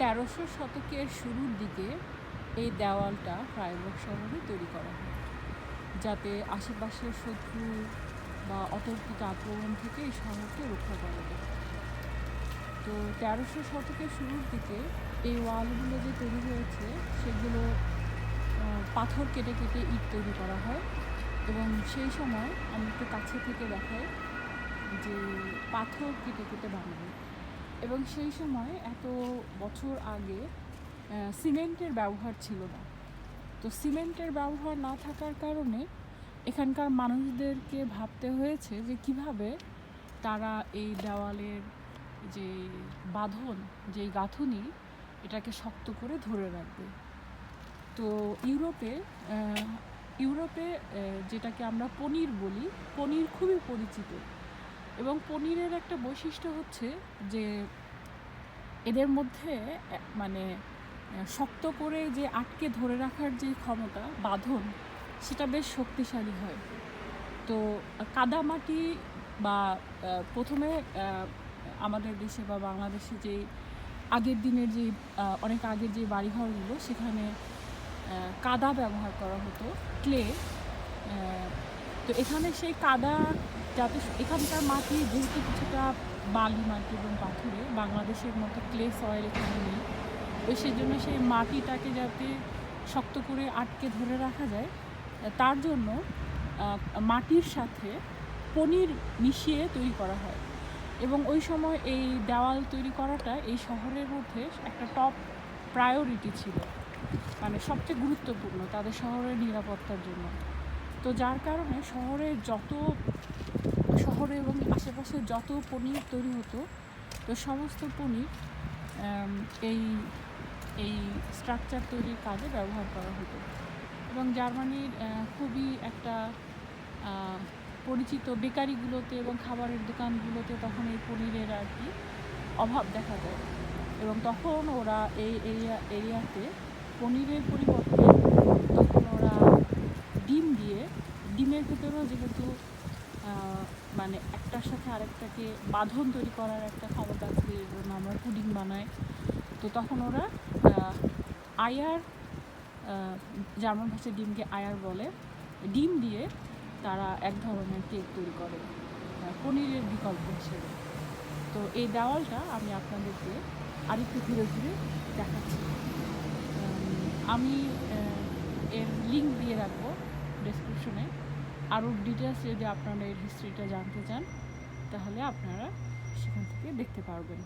তেরোশো শতকের শুরুর দিকে এই দেওয়ালটা ফ্রাইবুর্গ শহরে তৈরি করা হয়, যাতে আশেপাশের শত্রু বা অতর্কিত আক্রমণ থেকে এই শহরকে রক্ষা করা যায়। তো তেরোশো শতকের শুরুর দিকে এই ওয়ালগুলো যে তৈরি হয়েছে, সেগুলো পাথর কেটে কেটে ইট তৈরি করা হয় এবং সেই সময় আমি একটু কাছে থেকে দেখাই যে পাথর কেটে কেটে বানানো এবং সেই সময় এত বছর আগে সিমেন্টের ব্যবহার ছিল না। তো সিমেন্টের ব্যবহার না থাকার কারণে এখানকার মানুষদেরকে ভাবতে হয়েছে যে কীভাবে তারা এই দেওয়ালের যে বাঁধন, যে গাঁথুনি, এটাকে শক্ত করে ধরে রাখবে। তো ইউরোপে ইউরোপে যেটাকে আমরা পনির বলি, পনির খুবই পরিচিত। এবং পনিরের একটা বৈশিষ্ট্য হচ্ছে যে এদের মধ্যে মানে শক্ত করে যে আটকে ধরে রাখার যে ক্ষমতা, বাঁধন, সেটা বেশ শক্তিশালী হয়। তো, কাদামাটি বা প্রথমে আমাদের দেশে বা বাংলাদেশে যে আগের দিনের যে অনেক আগের যে বাড়িঘরগুলো, সেখানে কাদা ব্যবহার করা হতো, ক্লে তো এখানে সেই কাদা যাতে এখানকার মাটি যেহেতু কিছুটা বালি মাটি এবং পাথুরে, বাংলাদেশের মতো ক্লে সয়েল এখানে নেই। তো সেই জন্য সেই মাটিটাকে যাতে শক্ত করে আটকে ধরে রাখা যায়, তার জন্য মাটির সাথে পনির মিশিয়ে তৈরি করা হয়। এবং ওই সময় এই দেওয়াল তৈরি করাটা এই শহরের মধ্যে একটা টপ প্রায়োরিটি ছিল। মানে সবচেয়ে গুরুত্বপূর্ণ তাদের শহরের নিরাপত্তার জন্য। তো যার কারণে শহরে যত শহরে এবং আশেপাশে যত পনির তৈরি হতো, তো সমস্ত পনির এই এই স্ট্রাকচার তৈরির কাজে ব্যবহার করা হতো। এবং জার্মানির খুবই একটা পরিচিত বেকারিগুলোতে এবং খাবারের দোকানগুলোতে তখন এই পনিরের আর কি অভাব দেখা যায়। এবং তখন ওরা এই এরিয়া, এরিয়াতে পনিরের পরিবর্তে তখন ওরা ডিম দিয়ে, ডিমের ভেতরেও যেহেতু একটার সাথে আরেকটাকে বাঁধন তৈরি করার একটা ক্ষমতা আছে, এই জন্য আমরা পুডিং বানাই। তো তখন ওরা আয়ার জার্মান ভাষায় ডিমকে আয়ার বলে। ডিম দিয়ে তারা এক ধরনের কেক তৈরি করে পনিরের বিকল্প হিসেবে। তো এই দেওয়ালটা আমি আপনাদেরকে আরেকটু ঘুরে ঘুরে দেখাচ্ছি। আমি এর লিঙ্ক দিয়ে রাখব ডেসক্রিপশনে আরও ডিটেলস যদি আপনারা এর হিস্ট্রিটা জানতে চান তাহলে আপনারা সেখান থেকে দেখতে পারবেন।